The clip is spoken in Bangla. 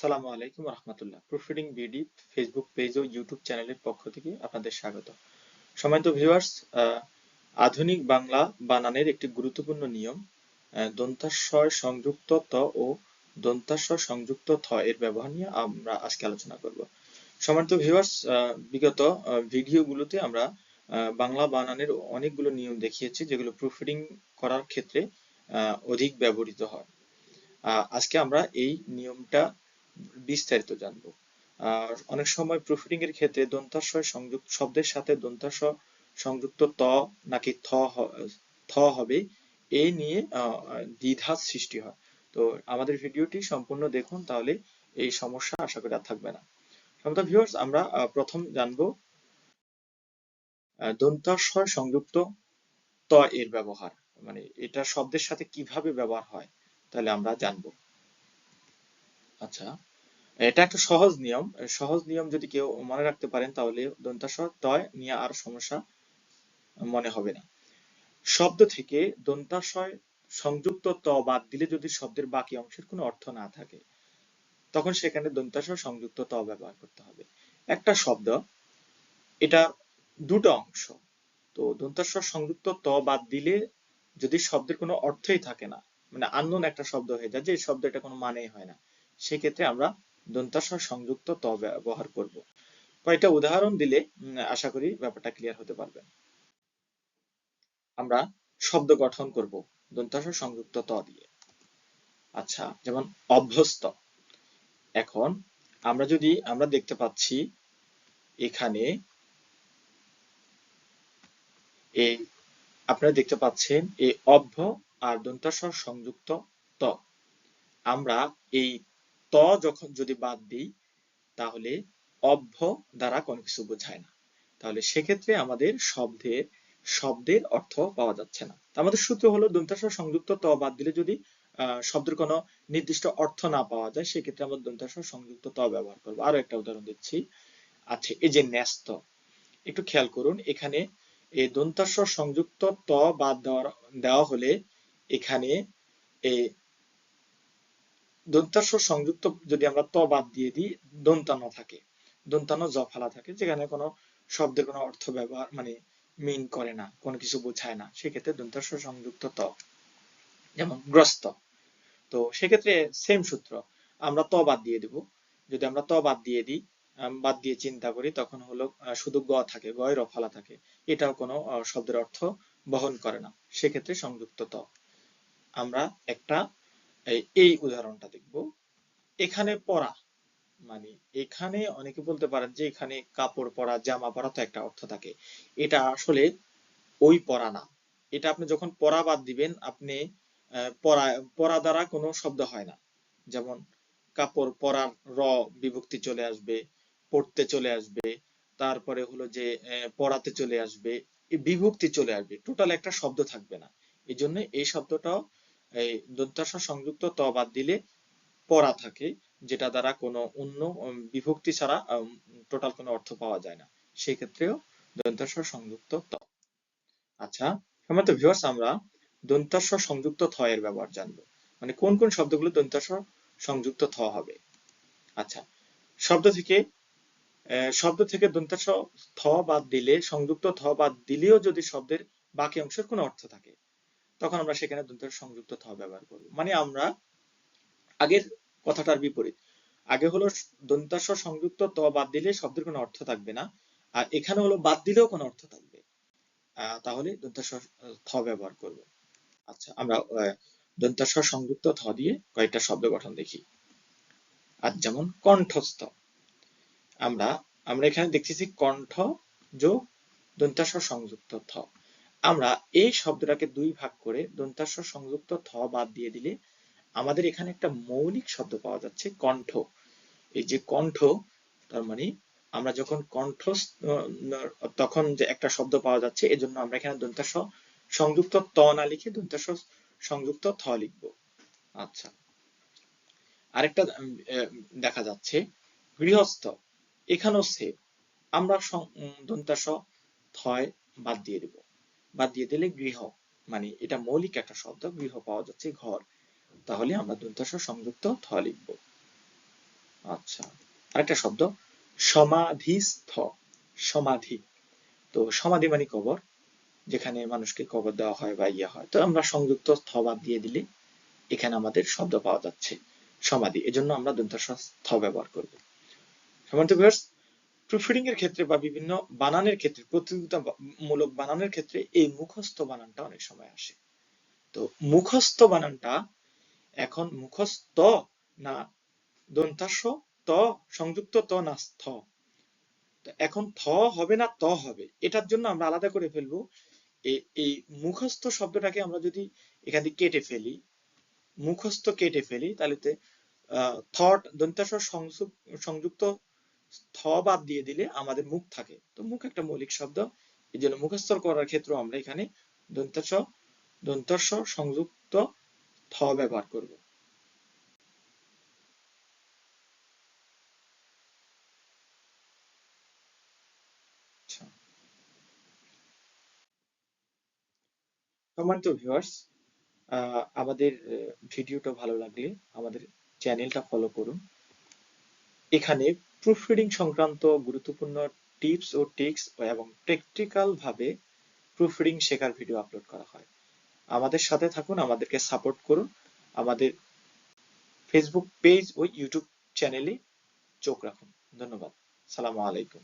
সালামু আলাইকুম রহমতুল্লাহ। প্রুফরিডিং বিডি ফেসবুক পেজ ও ইউটিউব চ্যানেলের পক্ষ থেকে আপনাদের স্বাগত। সম্মানিত ভিউয়ার্স আধুনিক বাংলা বানানের একটি গুরুত্বপূর্ণ নিয়ম দন্তাশয় সংযুক্ত ত ও দন্তাশয় সংযুক্ত থ এর ব্যবহার নিয়ে আমরা আজকে আলোচনা করব। সম্মানিত ভিউয়ার্স বিগত ভিডিওগুলোতে আমরা বাংলা বানানের অনেকগুলো নিয়ম দেখিয়েছি যেগুলো প্রুফরিডিং করার ক্ষেত্রে অধিক ব্যবহৃত হয়। আজকে আমরা এই নিয়মটা বিস্তারিত জানব। আর অনেক সময় প্রুফরিডিং এর ক্ষেত্রে দন্তাশয় সংযুক্ত, শব্দের সাথে দন্তাশ সংযুক্ত ত নাকি থ থ হবে এই নিয়ে দ্বিধা সৃষ্টি হয়। তো আমাদের ভিডিওটি সম্পূর্ণ দেখুন, তাহলে এই সমস্যা আশা করি আর থাকবে না। সমতা ভিউয়ার্স আমরা প্রথম জানব দন্তাশয় সংযুক্ত ত এর ব্যবহার মানে এটা শব্দের সাথে কীভাবে ব্যবহার হয়, তাহলে আমরা জানব। আচ্ছা। এটা একটা সহজ নিয়ম। সহজ নিয়ম যদি কেউ মনে রাখতে পারেন, তাহলে দন্তাস্বর তয় নিয়ে আর সমস্যা মনে হবে না। শব্দ থেকে দন্তাশয় সংযুক্ত ত বাদ দিলে যদি শব্দের বাকি অংশের কোনো অর্থ না থাকে, তখন সেখানে দন্তাস্বর সংযুক্ত ত ব্যবহার করতে হবে। একটা শব্দ, এটা দুটো অংশ। তো দন্তাস্বর সংযুক্ত ত বাদ দিলে যদি শব্দের কোনো অর্থই থাকে না মানে আননোন একটা শব্দ হয়ে যায়, যে শব্দ এটা কোনো মানেই হয় না, সেক্ষেত্রে আমরা দন্তাস্বর সংযুক্ত ত ব্যবহার করব। কয়েকটা উদাহরণ দিলে আশা করি ব্যাপারটা ক্লিয়ার হতে পারবে। আমরা শব্দ গঠন করব দন্তাস্বর সংযুক্ত ত দিয়ে। আচ্ছা যেমন অভ্যস্ত। এখন আমরা যদি, আমরা দেখতে পাচ্ছি এখানে এই আপনারা দেখতে পাচ্ছেন এই অভ্য আর দন্তাস্বর সংযুক্ত ত আমরা এই ত যখন যদি বাদ দিই, তাহলে অভ্য দ্বারা কোনো কিছু বোঝায় না। তাহলে সেক্ষেত্রে আমাদের শব্দের শব্দের অর্থ পাওয়া যাচ্ছে না। আমাদের সূত্র হলো দন্তাস্বর সংযুক্ত ত বাদ দিলে যদি শব্দের কোনো নির্দিষ্ট অর্থ না পাওয়া যায়, সেক্ষেত্রে আমরা দন্তাস্বর সংযুক্ত ত ব্যবহার করব। আরও একটা উদাহরণ দিচ্ছি। আচ্ছা এই যে ন্যস্ত, একটু খেয়াল করুন, এখানে এই দন্তাস্বর সংযুক্ত ত বাদ দেওয়া হলে এখানে এই দন্তাস্ব সংযুক্ত যদি আমরা ত বাদ দিয়ে দিই, দন্তানো থাকে। দন্তানো জ ফালা থাকে, যেখানে কোনো শব্দের কোনো অর্থ ব্যবহার মানে মিন করে না, কোনো কিছু বোঝায় না। সেক্ষেত্রে দন্তাস্ব সংযুক্ত ত, যেমন গ্রস্ত। তো সেক্ষেত্রে সেম সূত্র, আমরা ত বাদ দিয়ে দিব। যদি আমরা ত বাদ দিয়ে দিই বাদ দিয়ে চিন্তা করি, তখন হলো শুধু গ থাকে গ এর ফালা থাকে। এটাও কোনো শব্দের অর্থ বহন করে না। সেক্ষেত্রে সংযুক্ত ত। আমরা একটা এই উদাহরণটা দেখব। এখানে পরা মানে এখানে অনেকে বলতে পারেন যে এখানে কাপড় পরা, জামা পরা তো একটা অর্থ থাকে। এটা আসলে ওই পরা না। এটা আপনি যখন পরা বাদ দিবেন, আপনি পরা পরা দ্বারা কোনো শব্দ হয় না। যেমন কাপড় পরার র বিভক্তি চলে আসবে, পড়তে চলে আসবে, তারপরে হলো যে পড়াতে চলে আসবে বিভক্তি চলে আসবে। টোটাল একটা শব্দ থাকবে না। এই জন্য এই শব্দটাও এই দন্তাস সংযুক্ত ত বাদ দিলে পড়া থাকে, যেটা দ্বারা কোনো অন্য বিভক্তি ছাড়া টোটাল কোনো অর্থ পাওয়া যায় না। সেই ক্ষেত্রেও দন্তাস সংযুক্ত ত। আচ্ছা সম্মানিত ভিউয়ার্স আমরা দন্তাস সংযুক্ত থ এর ব্যবহার জানব। মানে কোন কোন শব্দগুলো দন্তাস সংযুক্ত থ হবে? আচ্ছা শব্দ থেকে শব্দ থেকে দন্তাস থ বাদ দিলে, সংযুক্ত থ বাদ দিলেও যদি শব্দের বাকি অংশের কোনো অর্থ থাকে তখন আমরা সেখানে দন্তের সংযুক্ত থ ব্যবহার করব। মানে আমরা আগের কথাটার বিপরীত। আগে হলো দন্তাস সংযুক্ত, ত বাদ দিলে শব্দের কোনো অর্থ থাকবে না। আর এখানে হলো বাদ দিলেও কোনো অর্থ থাকবে। তাহলে দন্তাস থ ব্যবহার করব। আচ্ছা আমরা দন্তাস সংযুক্ত থ দিয়ে কয়েকটা শব্দ গঠন দেখি। আর যেমন কণ্ঠস্থ। আমরা আমরা এখানে দেখতেছি কণ্ঠ যোগ দন্তাস সংযুক্ত থ। আমরা এই শব্দটাকে দুই ভাগ করে দন্তাস্ব সংযুক্ত থ বাদ দিয়ে দিলে আমাদের এখানে একটা মৌলিক শব্দ পাওয়া যাচ্ছে কণ্ঠ। এই যে কণ্ঠ, তার মানে আমরা যখন কণ্ঠ তখন যে একটা শব্দ পাওয়া যাচ্ছে, এজন্য আমরা এখানে দন্তাস্ব সংযুক্ত ত না লিখে দন্তাস্ব সংযুক্ত থ লিখব। আচ্ছা। আরেকটা দেখা যাচ্ছে, গৃহস্থ, এখানেও সে আমরা দন্তাস থয় বাদ দিয়ে দেব। বাদ দিয়ে দিলে গৃহ মানে এটা মৌলিক একটা শব্দ, গৃহ পাওয়া যাচ্ছে ঘর। তাহলে আমরা দন্তাস সংযুক্ত থ লিখব। আচ্ছা আরেকটা শব্দ, সমাধিস্থ, সমাধি। তো সমাধি মানে কবর, যেখানে মানুষকে কবর দেওয়া হয় বা ইয়ে হয়। তো আমরা সংযুক্ত স্থ বাদ দিয়ে দিলে এখানে আমাদের শব্দ পাওয়া যাচ্ছে, সমাধি। এজন্য আমরা দন্তাস স্থ ব্যবহার করব। ভিউয়ার্স প্রুফরিডিং এর ক্ষেত্রে বা বিভিন্ন বানানের ক্ষেত্রে, প্রতিযোগিতামূলক বানানের ক্ষেত্রে এই মুখস্থ বানানটা অনেক সময় আসে। তো মুখস্থ বানানটা এখন মুখস্থ না দন্তাস্ব ত সংযুক্ত, ত না স্থ। এখন থ হবে না ত হবে, এটার জন্য আমরা আলাদা করে ফেলব এই এই মুখস্থ শব্দটাকে আমরা যদি এখান থেকে কেটে ফেলি, মুখস্থ কেটে ফেলি, তাহলে থট দন্তাস সংযুক্ত থ বাদ দিয়ে দিলে আমাদের মুখ থাকে। তো মুখ একটা মৌলিক শব্দ। এই জন্য মুখস্থ করার ক্ষেত্রে আমরা এখানে দন্তাস দন্তস্ব সংযুক্ত থ ব্যবহার করব। আচ্ছা। সম্মানিত ভিউয়ার্স আমাদের ভিডিওটা ভালো লাগলে আমাদের চ্যানেলটা ফলো করুন। এখানে প্রুফ রিডিং সংক্রান্ত গুরুত্বপূর্ণ টিপস ও ট্রিক্স এবং প্র্যাকটিক্যাল ভাবে প্রুফ রিডিং শেখার ভিডিও আপলোড করা হয়। আমাদের সাথে থাকুন, আমাদেরকে সাপোর্ট করুন। আমাদের ফেসবুক পেজ ও ইউটিউব চ্যানেলে চোখ রাখুন। ধন্যবাদ। সালামু আলাইকুম।